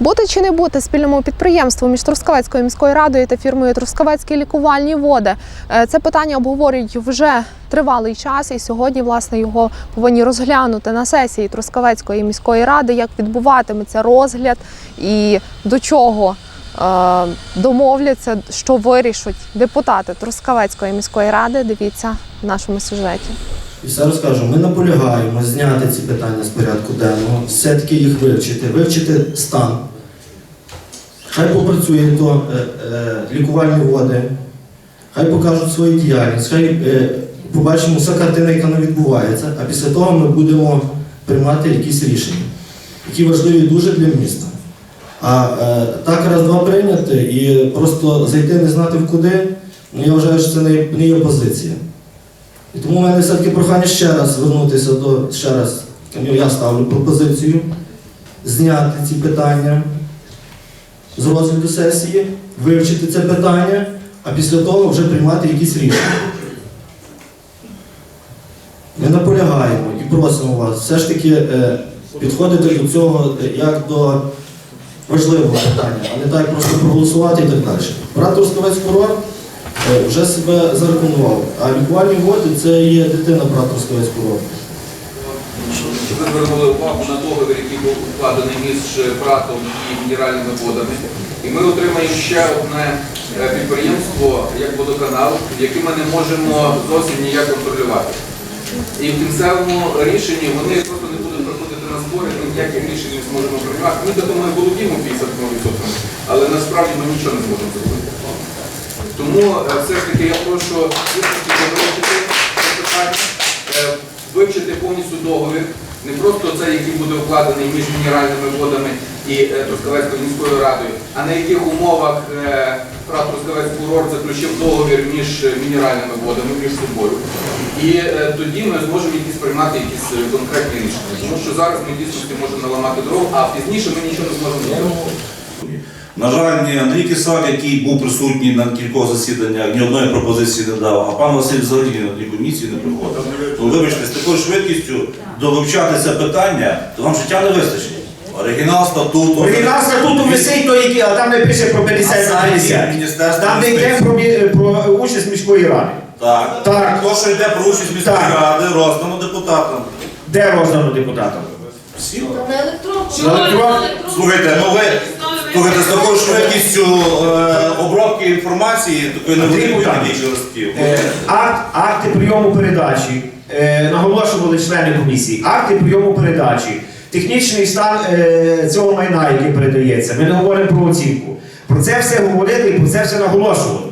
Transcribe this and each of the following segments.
Бути чи не бути спільному підприємству між Трускавецькою міською радою та фірмою Трускавецькі лікувальні води. Е, Це питання обговорюють вже тривалий час, і сьогодні власне його повинні розглянути на сесії Трускавецької міської ради, як відбуватиметься розгляд і до чого е, домовляться, що вирішать депутати Трускавецької міської ради. Дивіться в нашому сюжеті. І все розкажу, ми наполягаємо зняти ці питання з порядку денного, все-таки їх вивчити, вивчити стан. Хай попрацює то е, е, лікувальні води, хай покажуть свою діяльність, хай е, побачимо вся картина, яка не відбувається, а після того ми будемо приймати якісь рішення, які важливі дуже для міста. А е, так раз-два прийняти і просто зайти не знати в куди, ну я вважаю, що це не, не є позиція. І тому в мене все-таки прохання ще раз звернутися до ще раз. ну, Я ставлю пропозицію зняти ці питання з розгляду сесії, вивчити це питання, а після того вже приймати якісь рішення. Ми наполягаємо і просимо вас все ж таки е, підходити до цього е, як до важливого питання, а не так просто проголосувати і так далі. Брат Трускавець курорт вже себе зарекомендував. А лікувальні води це є дитина брат Трускавець курорт. Щоб ви звернули увагу на договір, який був укладений між братом і мінеральними водами. І ми отримаємо ще одне е, підприємство, як водоканал, яке ми не можемо зовсім ніяк контролювати. І в кінцевому рішенні вони просто не будуть проходити на збори, ми ніяких рішень зможемо приймати. Ми ми володіємо 50%, але насправді ми нічого не зможемо зробити. Тому е, все ж таки я прошу це питання, е, вивчити повністю договір, не просто цей, який буде укладений між мінеральними водами і е, Трускавецькою міською радою, а на яких умовах Прав Трускавець курорт заключив договір між мінеральними водами, між собою. І тоді ми зможемо якісь приймати якісь конкретні рішення. Тому що зараз ми дійсно можемо наламати дров, а пізніше ми нічого не зможемо зробити. На жаль, ні Андрій Кисак, який був присутній на кількох засіданнях, ні одної пропозиції не дав, а пан Василь взагалі на одній комісії не приходив. То вибачте, з такою швидкістю довивчати це питання, то вам життя не вистачить. Оригінал статуту. Оригінал статуту висить той, який, а там не пише про 50 на 50. Там не йде про, про участь міської ради. Так. Так. То, що йде про участь міської Так. ради, роздано депутатам. Де роздано депутатам? Всі. На електронку. Слухайте, ну ви слухайте, з такою швидкістю е, обробки інформації, такої не Андрій потрібно більше листків. Е, акт, акти прийому передачі, е, наголошували члени комісії, акти прийому передачі, технічний стан е, цього майна, який передається. Ми не говоримо про оцінку. Про це все говорили і про це все наголошували.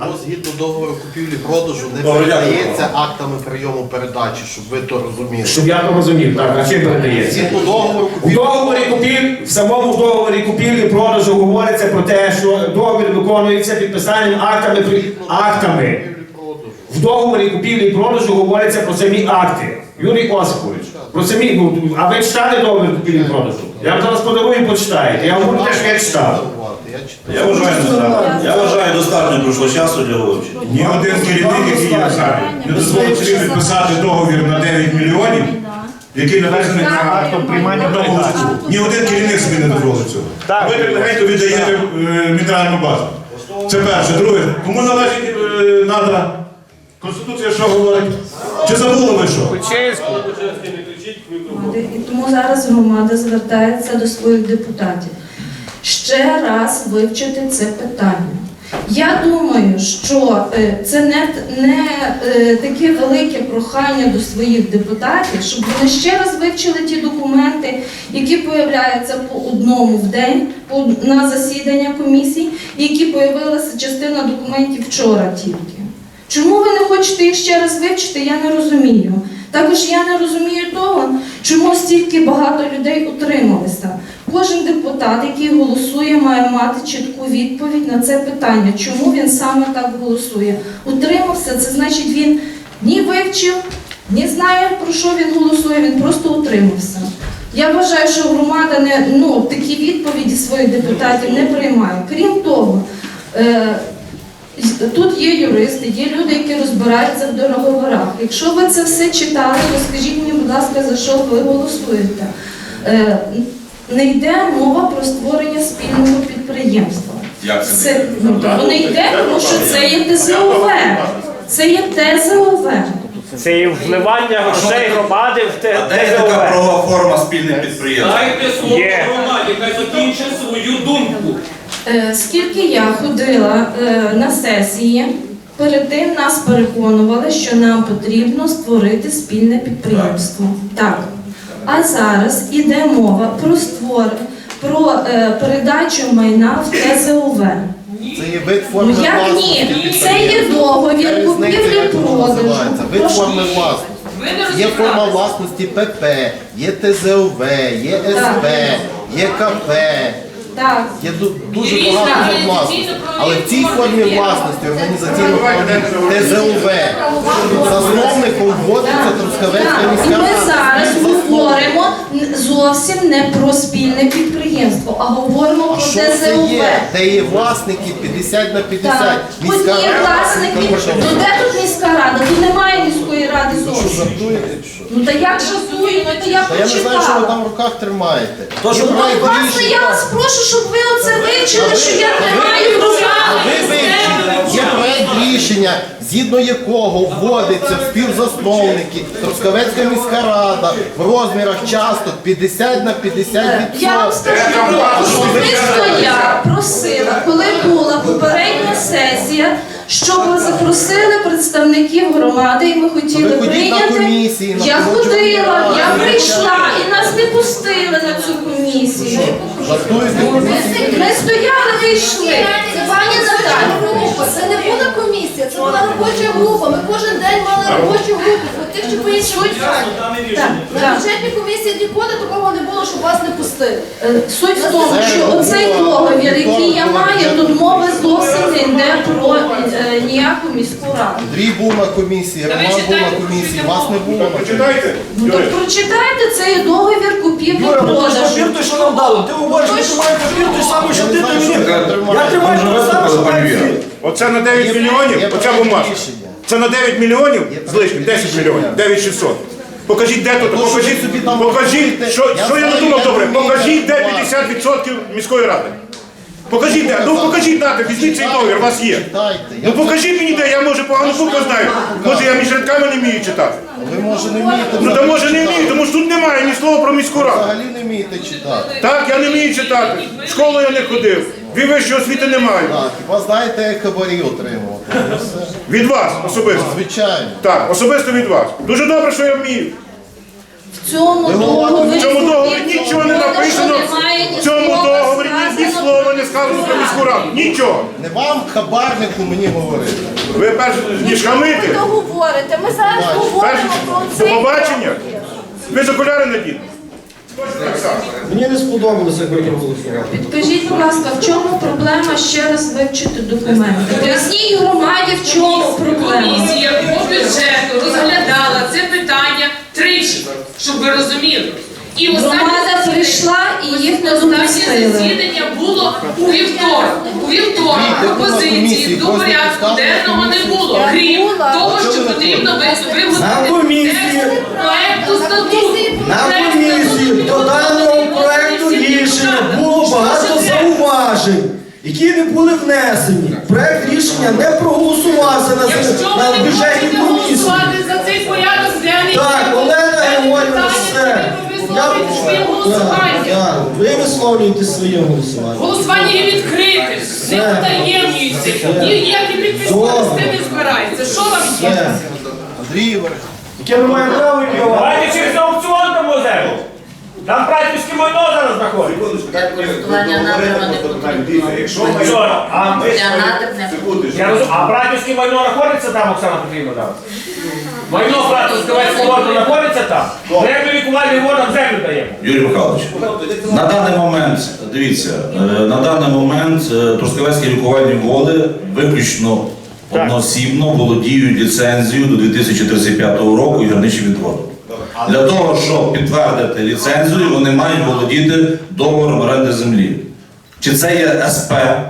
Майно згідно договору купівлі-продажу не Добре, передається актами прийому передачі, щоб ви то розуміли. Щоб я то розумів, так, а чим передається? Згідно договору У купівлі договорі купів, в самому договорі купівлі продажу говориться про те, що договір виконується підписанням актами при- актами. купівлі-продажу. В договорі купівлі і продажу говориться про самі акти. Юрій Осипович, про самі, ну, а ви читали договір купівлі і продажу? Я вам зараз подарую, почитаєте. Я говорю те, що я читав. Я вважаю, достатньо. я вважаю, достатньо пройшло часу для вивчення. Ні один керівник, який я знаю, не дозволить собі підписати договір на 9 мільйонів, який наведений на Актом приймання числу. Ні один керівник собі не дозволить цього. Ви легенько віддаєте е, мінеральну базу. Це перше. Друге, кому належить е, надра? Конституція що говорить? Чи забули ви що? тому зараз громада звертається до своїх депутатів. Ще раз вивчити це питання. Я думаю, що е, це не, не е, таке велике прохання до своїх депутатів, щоб вони ще раз вивчили ті документи, які появляються по одному в день на засідання комісій, які появилася частина документів вчора тільки. Чому ви не хочете їх ще раз вивчити, я не розумію. Також я не розумію того, чому стільки багато людей утрималися. Кожен депутат, який голосує, має мати чітку відповідь на це питання, чому він саме так голосує. Утримався, це значить він ні вивчив, ні знає, про що він голосує, він просто утримався. Я вважаю, що громада не ну, такі відповіді своїх депутатів не приймає. Крім того, е, Тут є юристи, є люди, які розбираються в договорах. Якщо ви це все читали, то скажіть мені, будь ласка, за що ви голосуєте. Е, не йде мова про створення спільного підприємства. Як це? Це, ну, то не йде, тому що це є ТЗОВ. Це є ТЗОВ. Це і вливання грошей громади в те А де є така правова форма спільних підприємств? Дайте слово Є. громаді, хай закінчить свою думку. Е, Скільки я ходила е, на сесії, перед тим нас переконували, що нам потрібно створити спільне підприємство. Так. А зараз іде мова про створ, про е, передачу майна в ТЗОВ. Це є вид Ну як власності. ні? Це є договір Різниця, купівлі як воно продажу. називається. Вид Прошу. форми власності. Ви не Є форма розібралися. власності ПП, є ТЗОВ, є СП, є КП. Так. Є ду- дуже багато форм власності. правові Але в цій формі є. власності організаційно ТЗОВ засновником вводиться Трускавецька Так, і міська ми рада. зараз говоримо н- зовсім не про спільне підприємство, а говоримо А про що це ТЗОВ. є? Де є власники 50 на 50? Так, Міська одні рада. власники. Ну де тут міська рада? Тут немає міської ради Що зовсім. жартуєте? чи що? Ну та як шасую, ну то я Та я не знаю, що ви прочитала. там в руках тримаєте. Є Ну, проект власне, рішення. я вас прошу, щоб ви оце вивчили, що я не маю є проект рішення, згідно якого вводиться в співзасновники Трускавецька міська рада в розмірах часток 50 на 50 Я вам скажу, особисто я просила, коли була попередня сесія, щоб запросили представників громади, і ми хотіли Ви ходіть на прийняти. комісії, на Я ходила, я прийшла, і нас не пустили на цю комісію. Жартуєте? Ми стояли і йшли. Це пані Наталя група, це не була комісія, це була робоча група. Ми кожен день мали робочу групу, тих чи по інших питаннях. Так, На бюджетній комісії ніколи такого не було, щоб вас не пустили. Е, Суть в тому, що оцей договір, який я маю, тут мови зовсім не йде про е, ніяку міську раду. Андрій був на комісії, Та ви Роман був на читайте, комісії, вас не було. на комісії. Почитайте. Ну то прочитайте цей договір купівлі продажу. ти що нам дали? Ти говориш, що має папір той самий, що ти ви мені. Я тримаю те саме, що має всі. Оце на 9 Є- мільйонів, оця проект бумажка. рішення. Це на 9 мільйонів з лишнім, 10 мільйонів, 9600. Покажіть, де тут, То, що ви покажіть, собі там покажіть, що, я що я знаю, не думав я добре, покажіть, де рахувати. 50% міської ради. Покажіть, де, ну покажіть дати, візьміть цей договір, у вас є. Читайте. Ну покажіть мені, де, я може погано букву знаю. Може я між рядками не вмію читати. Ви може не вмієте Ну та взагалі може не читати. вмію, тому що тут немає ні слова про міську раду. Взагалі не вмієте читати. Так, я не вмію читати. В школу я не ходив. Дві вищої освіти не маю. Так, хіба знаєте, як хабарі отримувати? Ну, все. Від вас особисто. Звичайно. Так, особисто від вас. Дуже добре, що я вмію. В цьому договорі В цьому договорі нічого не написано. В цьому договорі ні, слова не сказано про міську раду. Нічого. Не вам, хабарнику, мені говорити. Ви перш ніж Ви хамити. договорите. Ми зараз говоримо про до побачення. Ви з окуляри наділи. Мені не сподобалося, як ви проголосували. Підкажіть, будь ласка, в чому проблема ще раз вивчити документи? Поясніть громаді, в чому проблема. Комісія по бюджету розглядала це питання тричі, щоб ви розуміли. І Громада прийшла і їх не Останнє засідання було у вівторок. У вівторок пропозиції до порядку денного не було. Крім того, що потрібно виготовити текст проекту статуту. На комісії до даного проекту рішення було багато зауважень, які не були внесені. Проект рішення не проголосувався на, Якщо на бюджетній комісії. Порядок денний, Так, Олена Георгіївна, все. ви висловлюєте своє голосування. Так, ви висловлюєте своє голосування. Голосування є відкрите, не потаємнюється. Ніякі підписи з тим не збирається. Що вам є? Все. Яке ми маємо право відбивати? Давайте через аукціон дамо землю. Там братівське майно зараз знаходиться. А ми Я розумію, а братівське майно знаходиться там, Оксана Петрівна зараз? Майно братівське військового знаходиться там? Ми як до лікувальний ворог землю даємо. Юрій Михайлович, на даний момент, дивіться, е, на даний момент е, Трускавецькі лікувальні води виключно Так. одноосібно володіють ліцензією до 2035 року гірничі відводу. Для того, щоб підтвердити ліцензію, вони мають володіти договором оренди землі. Чи це є СП е,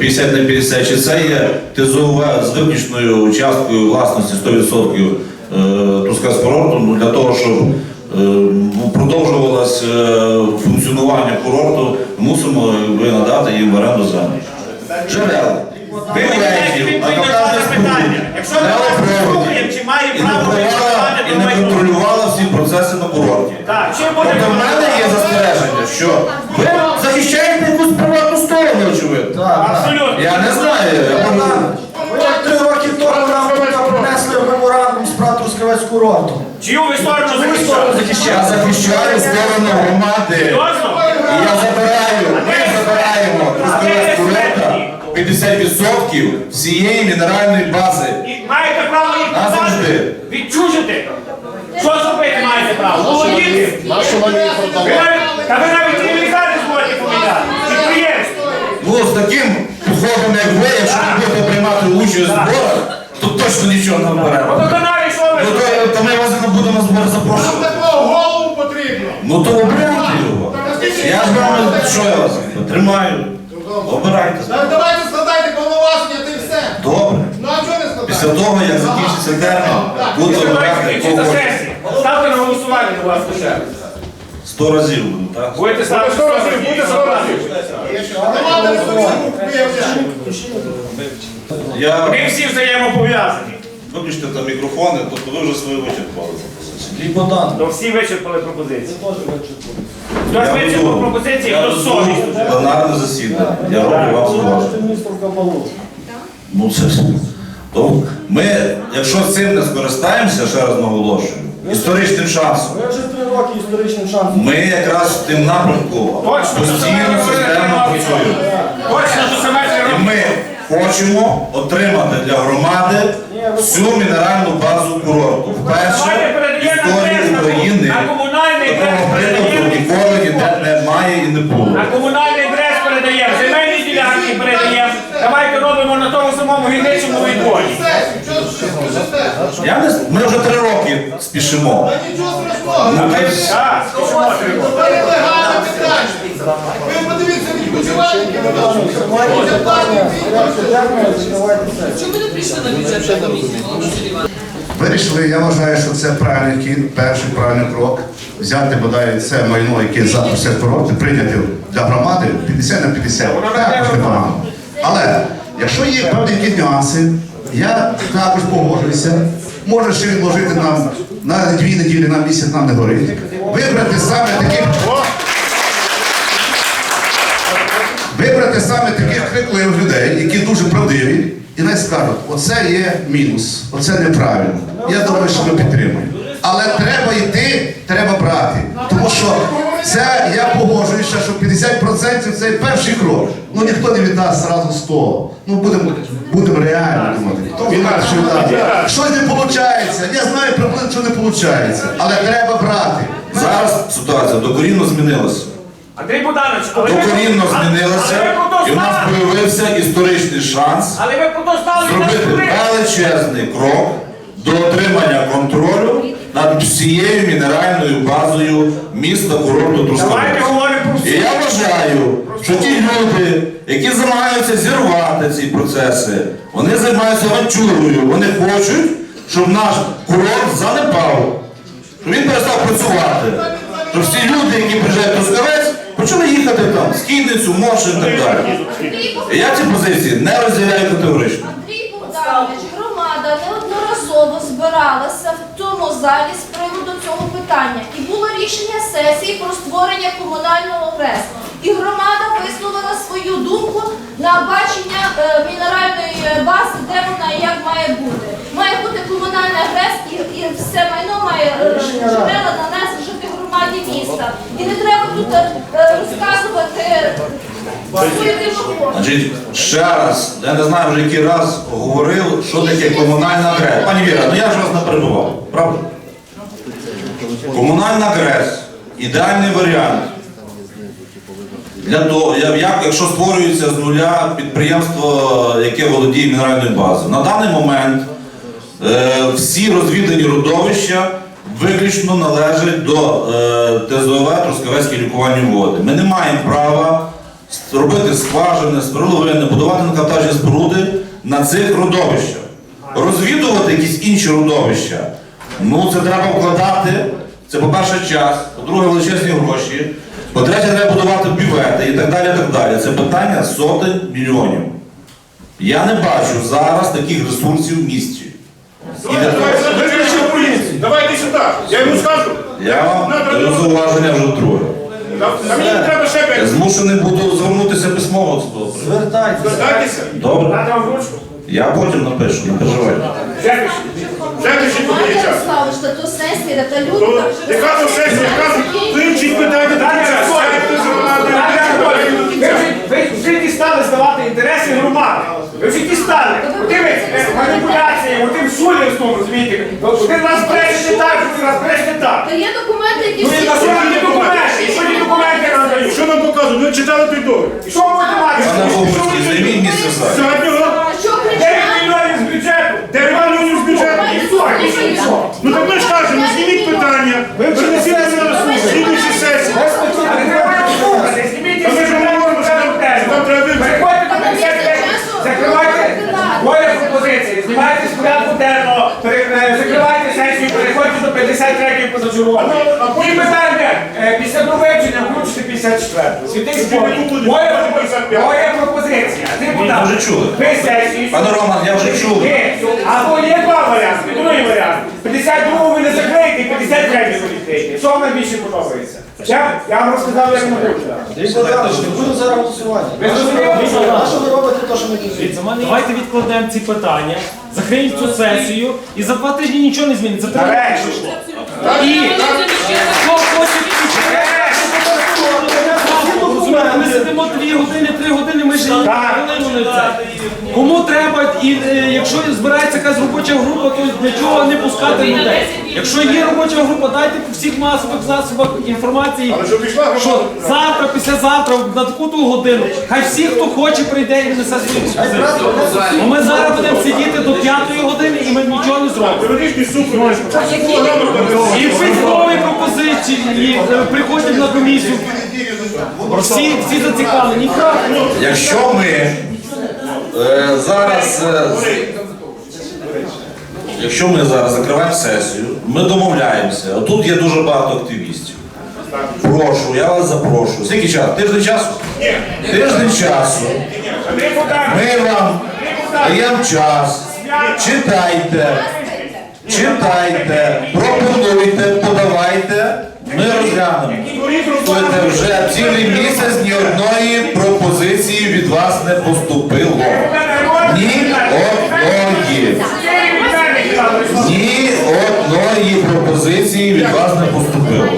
50 на 50, чи це є ТЗОВ з виключною часткою власності 100% е, курорту, ну, для того, щоб е, е, функціонування курорту, мусимо надати їм в оренду землю. Джерела. Дайте відповідь на питання. Якщо ми слухаємо, чи має право буде Тобто в мене є застереження, що ви захищаєте якусь приватну сторону, очевидно. Абсолютно. Я не знаю. я можу- Ви як три роки тому нам тут принесли меморандум з прав Трускавецького роту. Чию ви сторону захищаєте? Я захищаю сторону громади. Серйозно? І я забираю, ми забираємо Трускавецьку рота 50% всієї мінеральної бази. І маєте право їх Назавжди. продати, відчужити. Що зробити Нащо нам Ви навіть, та ви навіть і лікарні зможете поміняти. Підприємство. Ну, з таким підходом, як ви, якщо не будете приймати участь у зборах, то точно нічого не беремо. Водоканалі що ви? Ну, то, то ми вас не будемо на збори запрошувати. Такого голову потрібно. Ну то обирайте його. Я ж вам що я вас тримаю. Обирайте. Давайте складайте повноваження, ти все. Добре. Ну а чого не складаєте? Після того, як закінчиться термін, буду обирати кого. Ставте на голосування, будь ласка, ще. Сто разів буду, так? Будете ставити 100 разів, будете не виявляємо. Я Ми всі взаємопов'язані. виключте там мікрофони, тобто ви вже свої вичерпали пропозиції. Богдан. То всі вичерпали пропозиції. Хтось Я вичерпав пропозиції, Я хто веду совість. пленарне засідання. Я роблю вам зауваження. Ну це ж. То ми, якщо цим не скористаємося, ще раз наголошую, історичним шансом. Ми вже три роки історичним шансом. Ми якраз в тим напрямку Точно, постійно системно працюємо. Точно до І ми хочемо отримати для громади всю мінеральну базу курорту. Вперше в історії України на комунальний такого прикладу ніколи ніде немає і не було. На комунальний адрес передаємо, земельні ділянки передаємо. Давайте робимо на тому самому гірничому відводі. Я не ми вже три роки спішимо. Та нічого страшного. Ну, та й все. Так, легальне питання. Ви подивіться, відпочивальники Чому ви не прийшли на бюджетну комісію, Вирішили, я вважаю, що це правильний хід, перший правильний крок. Взяти бодай це майно, яке завтра все курорти, прийняти для громади 50 на 50. Також непогано. Але якщо є певні нюанси, я також погоджуюся. Може ще відложити нам на дві неділі, на місяць нам не горить. Вибрати саме таких. Вибрати саме таких крикливих людей, які дуже правдиві, і най скажуть, оце є мінус, оце неправильно. Я думаю, що ми підтримуємо. Але треба йти, треба брати. Тому що це я погоджуюся, що 50% це перший крок. Ну ніхто не віддасть зразу 100. Ну будемо будемо реально думати. Інакше віддати. Щось не виходить. Я знаю приблизно, що не виходить. Але треба брати. Зараз ситуація докорінно змінилася. Андрій Богданович, коли. Докорінно змінилася, Але ви про і в нас знали. з'явився історичний шанс Але ви зробити величезний крок до отримання контролю над всією мінеральною базою міста курорту Трускавець. І я вважаю, що ті люди, які намагаються зірвати ці процеси, вони займаються авантюрою. Вони хочуть, щоб наш курорт занепав, щоб він перестав працювати. Щоб всі люди, які приїжджають в Трускавець, почали їхати там, з Кінницю, Моршин і так далі. І я ці позиції не розділяю категорично. Андрій Богданович, громада неодноразово збиралася в тому залі з приводу цього питання. І було рішення сесії про створення комунального ГРЕС. І громада висловила свою думку на бачення е, мінеральної бази, де вона і як має бути. Має бути комунальна ГРЕС і, і все майно має е, джерела належати громаді міста. І не треба тут е, розказувати. Значить, ще раз, я не знаю вже який раз говорив, що таке комунальна ГРЕС. Пані Віра, ну я ж вас не перебував, правда? Комунальна ГРЕС ідеальний варіант. Для того, як, якщо створюється з нуля підприємство, яке володіє мінеральною базою. На даний момент е, всі розвідані родовища виключно належать до е, ТЗОВ Трускавецькі лікувальні води. Ми не маємо права робити скважини, сверловини, будувати накатажні споруди на цих родовищах. Розвідувати якісь інші родовища. Ну це треба вкладати Це по-перше час, по-друге, величезні гроші, по-третє, треба будувати бювети і так далі. і так далі. Це питання сотень мільйонів. Я не бачу зараз таких ресурсів в місті. І для того- Давайте сюди. Я йому скажу. Я вам даю зауваження вже друге. А мені не треба ще п'ять. змушений буду звернутися письмово з того. Звертайтеся. Звертайтеся. Добре? Дати вам ручку. Я потім напишу, не переживайте. Пишіть. Вже пишіть поки є час. Слава, що то сесія, та люди То, так вже Яка то сесія, яка вивчить питання до кінця. Сядьте ви вже дістали здавати інтереси громади. Ви. Отими е, маніпуляціями, отим шулерством, розумієте. Один нас брешете так, другий нас брешете так. Та є документи, які Ну і всі на що ті документи? І що ті документи нам дають? Що нам показують? Ви читали той договір? І що ви будете мати? Пане Богуцький, займіть місце в 10 років позачервоний. І питання, е, після проведення включити 54. Святий спокій. Моя, пропозиція. Депутат, вже чули. Пане Роман, я вже чув. Ні, або є два варіанти, другий варіант. 52 ви не закриєте, і 53 ви відкриєте. Що вам найбільше подобається? Я, вам розказав, як ми Дивіться, не буде. Ви зрозуміли? Що ви робите те, що ми дізнаємося? Давайте відкладемо ці питання, закриємо цю сесію і за два тижні нічого не зміниться. До E сидимо дві години, три години, ми хвилину не це. Кому треба, і е, якщо збирається якась робоча група, то для чого не пускати людей? Якщо є робоча група, дайте по всіх масових засобах інформації, Але щоб пішла що громада. завтра, післязавтра, на таку ту годину, хай всі, хто хоче, прийде і внесе свої пропозиції. Бо ми зараз будемо сидіти до п'ятої години і ми нічого не зробимо. Юридичний суд. І письмові пропозиції і, е, приходять на комісію. Всі, всі зацікавлені. Якщо ми е, зараз. е, Якщо ми зараз закриваємо сесію, ми домовляємося. Отут є дуже багато активістів. Прошу, я вас запрошую. Скільки часу? Тиждень часу? Тиждень часу. Ми вам даємо час. Читайте. Читайте, пропонуйте, подавайте. Ми розглянемо. Слухайте, вже цілий місяць ні одної пропозиції від вас не поступило. Ні одної. Ні одної пропозиції від вас не поступило.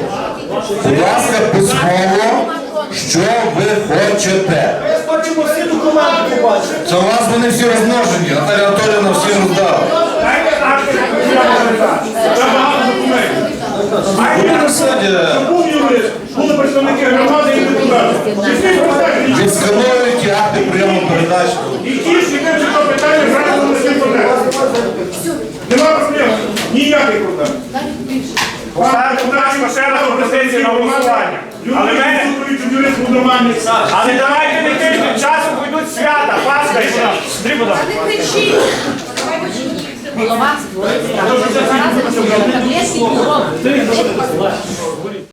Будь ласка, письмово, що ви хочете. Хочемо всі побачити. Це у вас вони всі розмножені. Наталя Анатоліївна всі роздала.